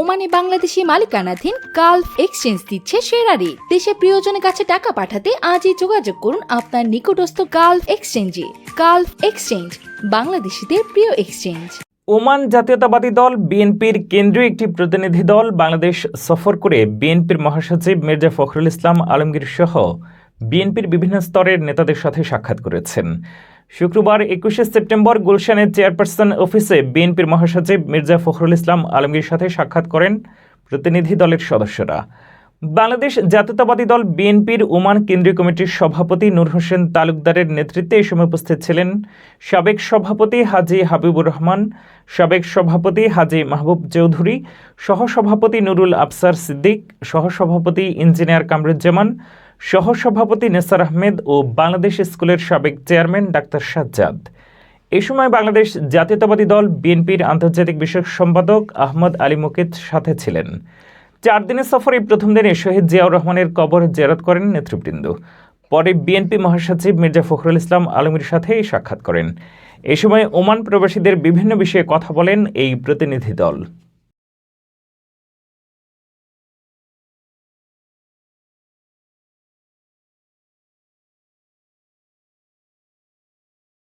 ওমানে বাংলাদেশি মালিকানাধীন Gulf exchange দিচ্ছে সেরা রেট দেশে প্রিয়জনের কাছে টাকা পাঠাতে আজই যোগাযোগ করুন আপনার নিকটস্থ গালফ এক্সচেঞ্জে। গালফ এক্সচেঞ্জ, বাংলাদেশিদের প্রিয় এক্সচেঞ্জ। ওমান জাতীয়তাবাদী দল বিএনপির কেন্দ্রীয় একটি প্রতিনিধি দল বাংলাদেশ সফর করে বিএনপির মহাসচিব মির্জা ফখরুল ইসলাম আলমগীর সহ বিএনপির বিভিন্ন স্তরের নেতাদের সাথে সাক্ষাৎ করেছেন। শুক্রবার একুশে সেপ্টেম্বর গুলশানের চেয়ারপারসন অফিসে বিএনপির মহাসচিব মির্জা ফখরুল ইসলাম আলমগীর সাথে সাক্ষাৎ করেন প্রতিনিধি দলের সদস্যরা। বাংলাদেশ জাতীয়তাবাদী দল বিএনপির ওমান কেন্দ্রীয় কমিটির সভাপতি নূর হোসেন তালুকদারের নেতৃত্বে এ সময় উপস্থিত ছিলেন সাবেক সভাপতি হাজি হাবিবুর রহমান, সাবেক সভাপতি হাজি মাহবুব চৌধুরী, সহসভাপতি নুরুল আফসার সিদ্দিক, সহসভাপতি ইঞ্জিনিয়ার কামরুজ্জামান সহসভাপতি নেসার আহমেদ ও বাংলাদেশ স্কুলের সাবেক চেয়ারম্যান ডাক্তার সাজ্জাদ। এ সময় বাংলাদেশ জাতীয়তাবাদী দল বিএনপির আন্তর্জাতিক বিষয়ক সম্পাদক আহমদ আলী মুকিত সাথে ছিলেন। চার দিনের সফরে প্রথম দিনে শহীদ জিয়াউর রহমানের কবর জেরাত করেন নেতৃবৃন্দ। পরে বিএনপি মহাসচিব মির্জা ফখরুল ইসলাম আলমীর সাথে সাক্ষাৎ করেন। এ সময় ওমান প্রবাসীদের বিভিন্ন বিষয়ে কথা বলেন এই প্রতিনিধি দল।